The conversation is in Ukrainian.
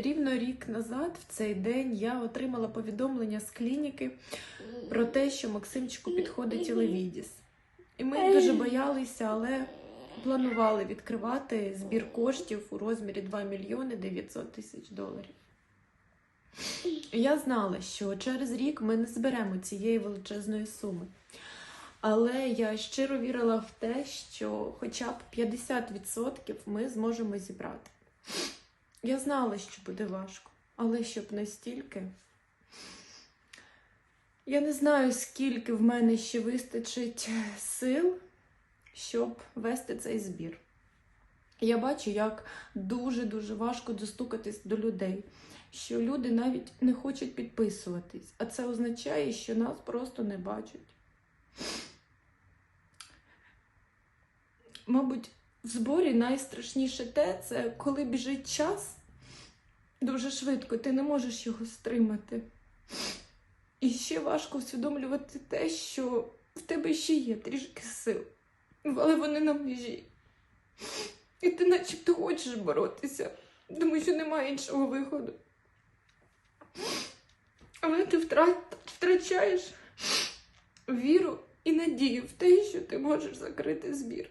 Рівно рік назад, в цей день, я отримала повідомлення з клініки про те, що Максимчику підходить Левідіс. І ми дуже боялися, але планували відкривати збір коштів у розмірі 2 мільйони 900 тисяч доларів. Я знала, що через рік ми не зберемо цієї величезної суми. Але я щиро вірила в те, що хоча б 50% ми зможемо зібрати. Я знала, що буде важко, але щоб настільки. Я не знаю, скільки в мене ще вистачить сил, щоб вести цей збір. Я бачу, як дуже-дуже важко достукатись до людей, що люди навіть не хочуть підписуватись, а це означає, що нас просто не бачать. Мабуть, в зборі найстрашніше те, це коли біжить час дуже швидко, ти не можеш його стримати. І ще важко усвідомлювати те, що в тебе ще є трішки сил, але вони на межі. І ти начебто хочеш боротися, тому що немає іншого виходу. Але ти втрачаєш віру і надію в те, що ти можеш закрити збір.